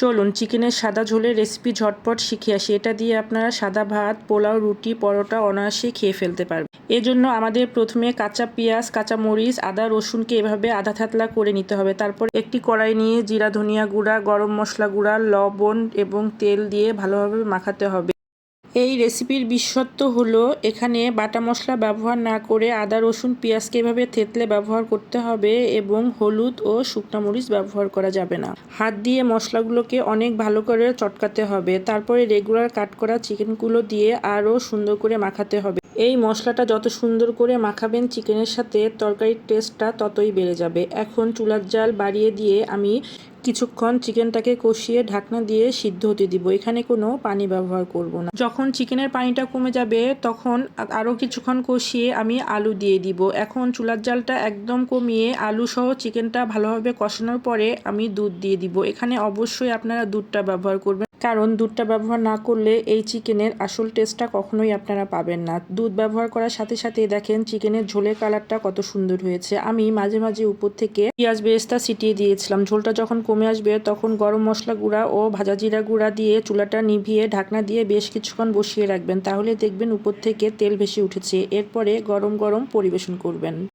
চলুন, চিকেনের সাদা ঝোলের রেসিপি ঝটপট শিখে আসি। এটা দিয়ে আপনারা সাদা ভাত, পোলাও, রুটি, পরোটা অনায়াসে খেয়ে ফেলতে পারবেন। এজন্য আমাদের প্রথমে কাঁচা পেঁয়াজ, কাঁচা মরিচ, আদা, রসুনকে এভাবে আধা থাতলা করে নিতে হবে। তারপর একটি কড়াই নিয়ে জিরা, ধনিয়া গুঁড়া, গরম মশলা গুঁড়া, লবণ এবং তেল দিয়ে ভালোভাবে মাখাতে হবে। এই রেসিপির বিশেষত্ব হলো, এখানে বাটা মশলা ব্যবহার না করে আদা, রসুন, পেঁয়াজকে এভাবে থেতলে ব্যবহার করতে হবে এবং হলুদ ও শুকনা মরিচ ব্যবহার করা যাবে না। হাত দিয়ে মশলাগুলোকে অনেক ভালো করে চটকাতে হবে। তারপরে রেগুলার কাট করা চিকেনগুলো দিয়ে আরও সুন্দর করে মাখাতে হবে। এই মশলাটা যত সুন্দর করে মাখাবেন চিকেনের সাথে, তরকারির টেস্টটা ততই বেড়ে যাবে। এখন চুলার জাল বাড়িয়ে দিয়ে আমি কিছুক্ষণ চিকেনটাকে কষিয়ে ঢাকনা দিয়ে সিদ্ধ হতে দিব। এখানে কোনো পানি ব্যবহার করব না। যখন চিকেনের পানিটা কমে যাবে, তখন আরও কিছুক্ষণ কষিয়ে আমি আলু দিয়ে দিব। এখন চুলার জালটা একদম কমিয়ে আলু সহ চিকেনটা ভালোভাবে কষানোর পরে আমি দুধ দিয়ে দিব। এখানে অবশ্যই আপনারা দুধটা ব্যবহার করবেন। কারণ দুধটা ব্যবহার না করলে এই চিকেনের আসল টেস্টটা কখনোই আপনারা পাবেন না। দুধ ব্যবহার করার সাথে সাথে দেখেন চিকেনের ঝোলের কালারটা কত সুন্দর হয়েছে। আমি মাঝে মাঝে উপর থেকে পেঁয়াজ বেরেস্তা ছিটিয়ে দিয়েছিলাম। ঝোলটা যখন কমে আসবে তখন গরম মশলা গুঁড়া ও ভাজা জিরা গুঁড়া দিয়ে চুলাটা নিভিয়ে ঢাকনা দিয়ে বেশ কিছুক্ষণ বসিয়ে রাখবেন। তাহলে দেখবেন উপর থেকে তেল ভেসে উঠেছে। এরপরে গরম গরম পরিবেশন করবেন।